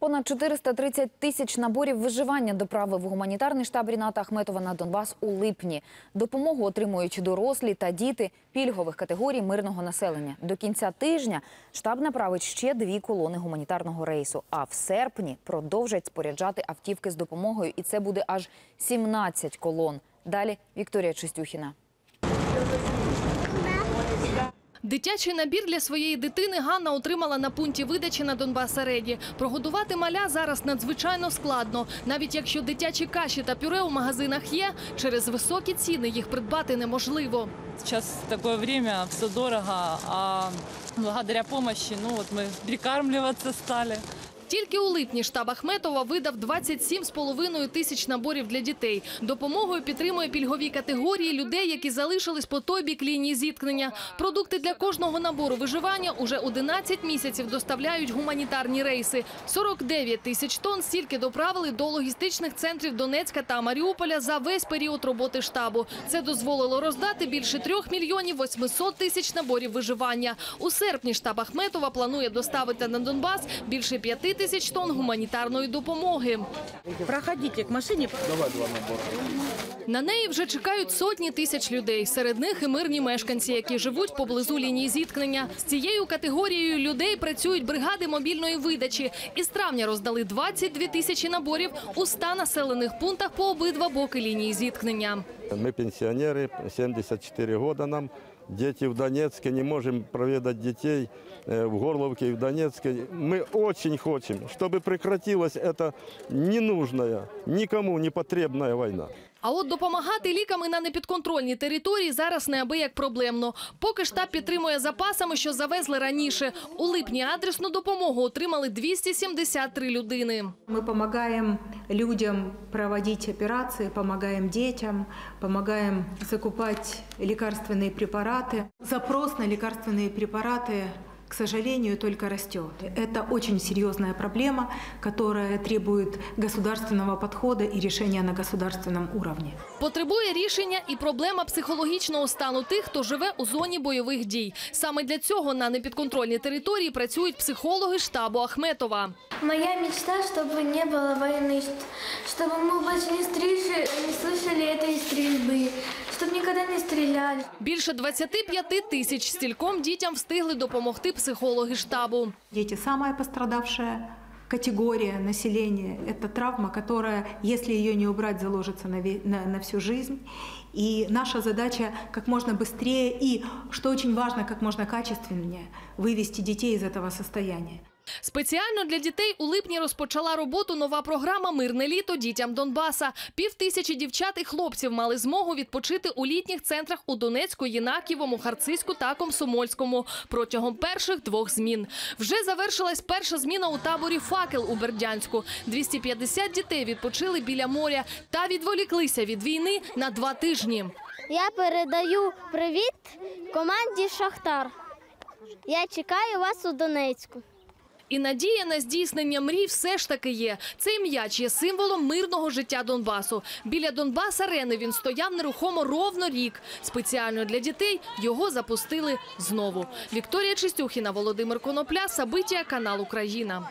Понад 430 тисяч наборів виживання доправив гуманітарний штаб Ріната Ахметова на Донбас у липні. Допомогу отримують дорослі та діти пільгових категорій мирного населення. До кінця тижня штаб направить ще дві колони гуманітарного рейсу. А в серпні продовжать споряджати автівки з допомогою. І це буде аж 17 колон. Далі Вікторія Чистюхіна. Дитячий набір для своєї дитини Ганна отримала на пункті видачі на Донбас-Ареді. Прогодувати маля зараз надзвичайно складно. Навіть якщо дитячі каші та пюре у магазинах є, через високі ціни їх придбати неможливо. Зараз таке время, все дорого, а благодаря помощи, ну от ми прикармлюватися стали. Тільки у липні штаб Ахметова видав 27,5 тисяч наборів для дітей. Допомогою підтримує пільгові категорії людей, які залишились по той бік лінії зіткнення. Продукти для кожного набору виживання уже 11 місяців доставляють гуманітарні рейси. 49 тисяч тонн стільки доправили до логістичних центрів Донецька та Маріуполя за весь період роботи штабу. Це дозволило роздати більше 3 мільйонів 800 тисяч наборів виживання. У серпні штаб Ахметова планує доставити на Донбас більше 5 тисяч тонн гуманітарної допомоги. Проходите к машине. На неї вже чекають сотні тисяч людей. Серед них і мирні мешканці, які живуть поблизу лінії зіткнення. З цією категорією людей працюють бригади мобільної видачі. Із травня роздали 22 тисячі наборів у 100 населених пунктах по обидва боки лінії зіткнення. Мы пенсионеры, 74 года нам. Дети в Донецке, не можем проведать детей э, в Горловке и в Донецке. Мы очень хотим, чтобы прекратилась эта ненужная, никому не потребная война. А от допомагати ліками на непідконтрольній території зараз неабияк проблемно. Поки штаб підтримує запасами, що завезли раніше. У липні адресну допомогу отримали 273 людини. Мы помогаем людям проводить операции, помогаем детям, помогаем закупать лекарственные препараты. Запрос на лекарственные препараты, к сожалению, только растет. Это очень серьезная проблема, которая требует государственного подхода и решения на государственном уровне. Потребує рішення і проблема психологічного стану тих, хто живе у зоні бойових дій. Саме для цього на непідконтрольній території працюють психологи штабу Ахметова. Моя мечта, чтобы не было войны, ш- чтобы мы больше не, стрижи- не слышали этой стрельбы, чтобы никогда не стреляли. Більше 25 тисяч стільком дітям встигли допомогти психологи штабу. Дети – самая пострадавшая категория населения. Это травма, которая, если ее не убрать, заложится на, ве- на, на всю жизнь. И наша задача как можно быстрее и, что очень важно, как можно качественнее вывести детей из этого состояния. Спеціально для дітей у липні розпочала роботу нова програма Мирне літо дітям Донбаса. Пів тисячі дівчат і хлопців мали змогу відпочити у літніх центрах у Донецьку, Єнаківому, Харцизьку та Комсомольському протягом перших двох змін. Вже завершилась перша зміна у таборі Факел у Бердянську. 250 дітей відпочили біля моря та відволіклися від війни на два тижні. Я передаю привіт команді Шахтар. Я чекаю вас у Донецьку. І надія на здійснення мрій все ж таки є. Цей м'яч є символом мирного життя Донбасу. Біля Донбас-арени він стояв нерухомо ровно рік. Спеціально для дітей його запустили знову. Вікторія Чистюхіна, Володимир Конопля, Сабиття, канал Україна.